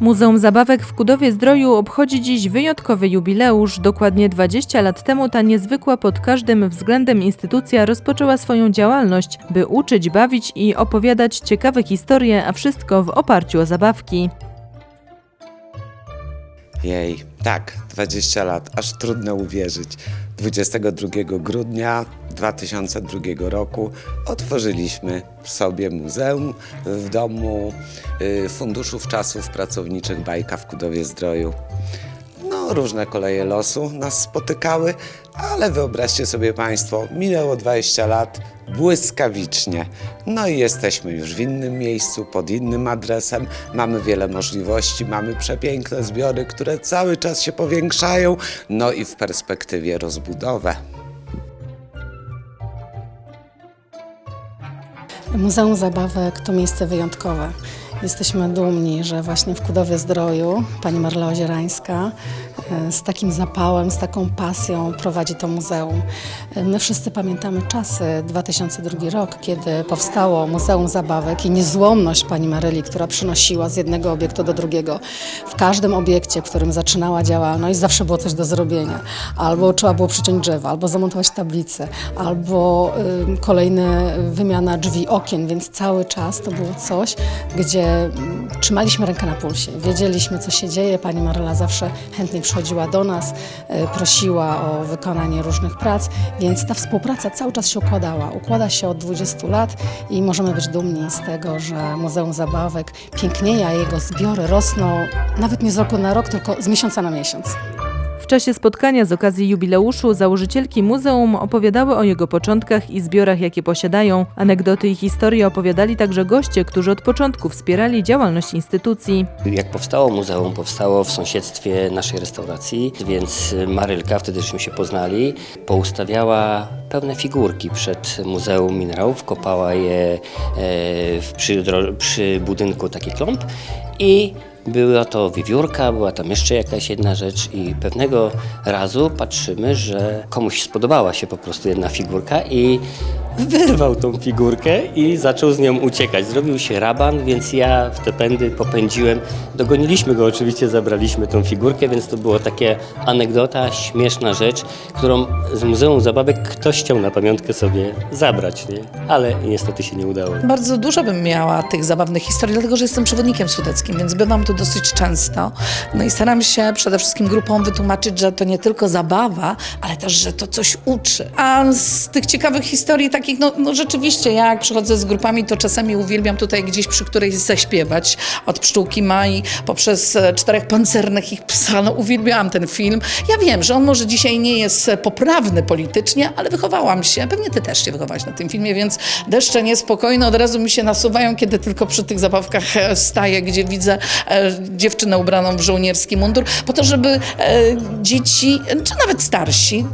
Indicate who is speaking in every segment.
Speaker 1: Muzeum Zabawek w Kudowie Zdroju obchodzi dziś wyjątkowy jubileusz. Dokładnie 20 lat temu ta niezwykła pod każdym względem instytucja rozpoczęła swoją działalność, by uczyć, bawić i opowiadać ciekawe historie, a wszystko w oparciu o zabawki.
Speaker 2: Jej, tak, 20 lat, aż trudno uwierzyć. 22 grudnia 2002 roku otworzyliśmy sobie muzeum w domu y, Funduszów Czasów Pracowniczych Bajka w Kudowie Zdroju. No, różne koleje losu nas spotykały, ale wyobraźcie sobie Państwo, minęło 20 lat błyskawicznie. No i jesteśmy już w innym miejscu, pod innym adresem. Mamy wiele możliwości, mamy przepiękne zbiory, które cały czas się powiększają, no i w perspektywie rozbudowę.
Speaker 3: Muzeum Zabawek to miejsce wyjątkowe. Jesteśmy dumni, że właśnie w Kudowie Zdroju pani Marla Ozierańska e, z takim zapałem, z taką pasją prowadzi to muzeum. E, My wszyscy pamiętamy czasy 2002 rok, kiedy powstało Muzeum Zabawek i niezłomność pani Maryli, która przynosiła z jednego obiektu do drugiego. W każdym obiekcie, w którym zaczynała działalność, zawsze było coś do zrobienia. Albo trzeba było przyciąć drzewo, albo zamontować tablicę, albo y, kolejna wymiana drzwi, okien, więc cały czas to było coś, gdzie trzymaliśmy rękę na pulsie. Wiedzieliśmy, co się dzieje. Pani Maryla zawsze chętnie przychodziła do nas, y, prosiła o wykonanie różnych prac, więc ta współpraca cały czas się układała. Układa się od 20 lat i możemy być dumni z tego, że Muzeum Zabawek pięknieje, a jego zbiory rosną nawet nie z roku na rok, tylko z miesiąca na miesiąc.
Speaker 1: Czasie spotkania z okazji jubileuszu założycielki muzeum opowiadały o jego początkach i zbiorach, jakie posiadają. Anegdoty i historie opowiadali także goście, którzy od początku wspierali działalność instytucji.
Speaker 4: Jak powstało muzeum, powstało w sąsiedztwie naszej restauracji, więc Marylka, wtedy żeśmy się poznali, poustawiała pełne figurki przed Muzeum Minerałów, kopała je e, przy, przy budynku taki klomp i była to wiewiórka, była tam jeszcze jakaś jedna rzecz i pewnego razu patrzymy, że komuś spodobała się po prostu jedna figurka i wyrwał tą figurkę i zaczął z nią uciekać. Zrobił się raban, więc ja w te pędy popędziłem. Dogoniliśmy go oczywiście, zabraliśmy tą figurkę, więc to było takie anegdota, śmieszna rzecz, którą z Muzeum Zabawek ktoś chciał na pamiątkę sobie zabrać, nie? ale niestety się nie udało.
Speaker 5: Bardzo dużo bym miała tych zabawnych historii, dlatego że jestem przewodnikiem sudeckim, więc bywam tu dosyć często. No i staram się przede wszystkim grupom wytłumaczyć, że to nie tylko zabawa, ale też, że to coś uczy. A z tych ciekawych historii takich, no, no rzeczywiście, ja jak przychodzę z grupami, to czasami uwielbiam tutaj gdzieś przy którejś zaśpiewać. Od Pszczółki Mai poprzez e, Czterech Pancernych ich Psa. No uwielbiałam ten film. Ja wiem, że on może dzisiaj nie jest poprawny politycznie, ale wychowałam się, pewnie ty też się wychowałaś na tym filmie, więc deszcze niespokojne od razu mi się nasuwają, kiedy tylko przy tych zabawkach e, staję, gdzie widzę e, dziewczynę ubraną w żołnierski mundur, po to, żeby e, dzieci, czy nawet starsi,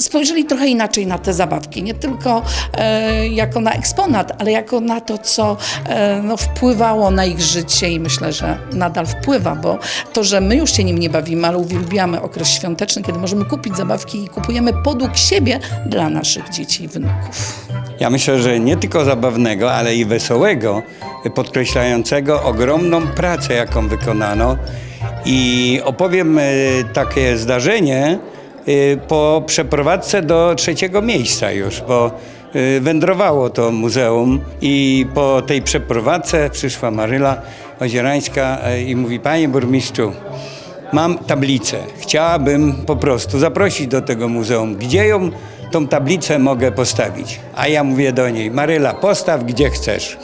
Speaker 5: spojrzeli trochę inaczej na te zabawki. Nie tylko e, jako na eksponat, ale jako na to, co e, no, wpływało na ich życie i myślę, że nadal wpływa, bo to, że my już się nim nie bawimy, ale uwielbiamy okres świąteczny, kiedy możemy kupić zabawki i kupujemy podług siebie dla naszych dzieci i wnuków.
Speaker 6: Ja myślę, że nie tylko zabawnego, ale i wesołego, podkreślającego ogromną pracę, jaką wykonano. I opowiem e, takie zdarzenie po przeprowadzce do trzeciego miejsca już, bo e, wędrowało to muzeum i po tej przeprowadzce przyszła Maryla Ozierańska e, i mówi, panie burmistrzu, Mam tablicę. Chciałabym po prostu zaprosić do tego muzeum. Gdzie ją, tą tablicę mogę postawić? A ja mówię do niej, Maryla, postaw gdzie chcesz.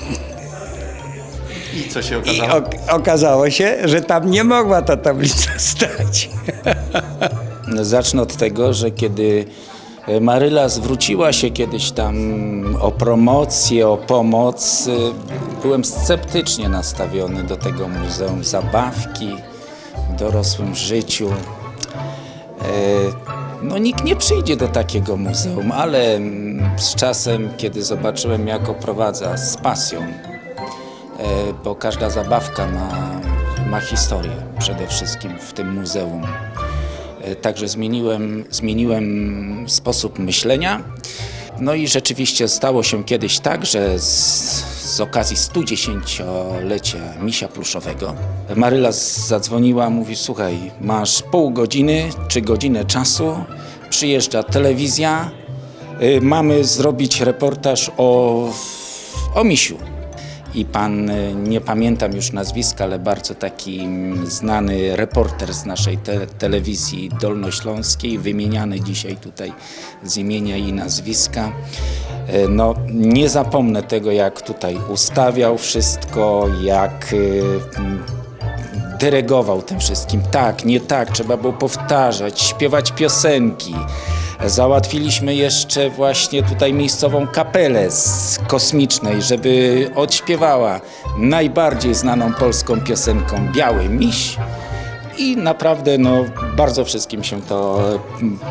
Speaker 7: I co się
Speaker 6: I
Speaker 7: okazało?
Speaker 6: ok okazało się, że tam nie mogła ta tablica stać.
Speaker 8: Zacznę od tego, że kiedy e, Maryla zwróciła się kiedyś tam o promocję, o pomoc, e, byłem sceptycznie nastawiony do tego muzeum zabawki w dorosłym życiu. E, No nikt nie przyjdzie do takiego muzeum, ale mm, z czasem, kiedy zobaczyłem jak oprowadza z pasją, bo każda zabawka ma, ma historię przede wszystkim w tym muzeum. E, Także zmieniłem, zmieniłem sposób myślenia. No i rzeczywiście stało się kiedyś tak, że z, z okazji 110-lecia misia pluszowego. Maryla zadzwoniła, mówi, słuchaj, masz pół godziny czy godzinę czasu, przyjeżdża telewizja, y, mamy zrobić reportaż o, o misiu. I pan, y, nie pamiętam już nazwiska, ale bardzo taki mm, znany reporter z naszej te, telewizji dolnośląskiej, wymieniany dzisiaj tutaj z imienia i nazwiska. Y, No, nie zapomnę tego, jak tutaj ustawiał wszystko, jak mm, dyrygował tym wszystkim. Tak, nie tak, trzeba było powtarzać, śpiewać piosenki. Załatwiliśmy jeszcze właśnie tutaj miejscową kapelę z kosmicznej, żeby odśpiewała najbardziej znaną polską piosenką Biały Miś. I naprawdę no, bardzo wszystkim się to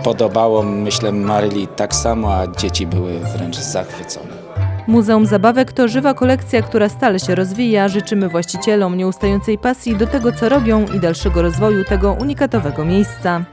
Speaker 8: podobało. Myślę Maryli tak samo, a dzieci były wręcz zachwycone.
Speaker 1: Muzeum Zabawek to żywa kolekcja, która stale się rozwija. Życzymy właścicielom nieustającej pasji do tego, co robią i dalszego rozwoju tego unikatowego miejsca.